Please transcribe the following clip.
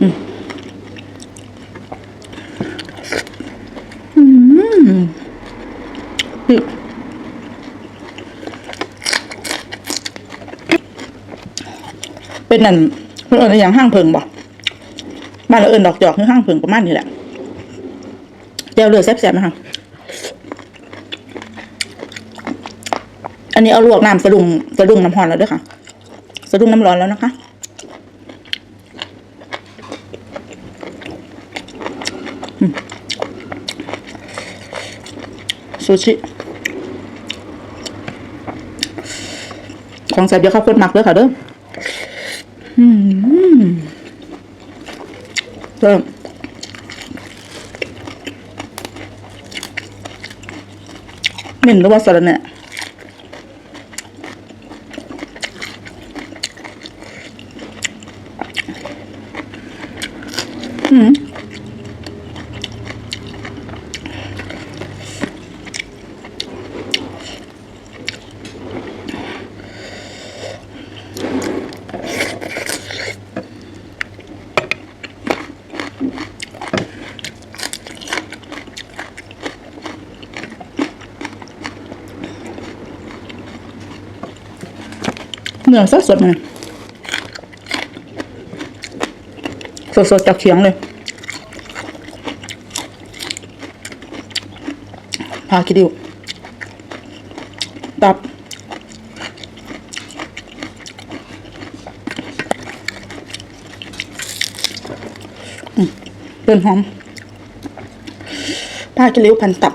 เป็นนั่นเพื่อนอย่างห้างเพิงบ่บ้านเราเอินดอกจอกคือห้างเพิงประมาณนี้แหละเจียวเลือแซ่บๆนะคะอันนี้เอาลวกน้ำสะดุ้งสะดุ้งน้ำร้อนแล้วด้วยค่ะ สะดุ้งน้ำร้อนแล้วนะคะอืม ซูชิ ของแซ่บเดี๋ยวเขาวโพดหมักด้วยค่ะเด้ออืมเริ่มเหม็นหรือว่าสารเนี่ยอืม เนื้อสดสดๆมันสดสดจากเขียงเลยพาคิดดิวตับเป็นหอมผ้าคิริวพันตับ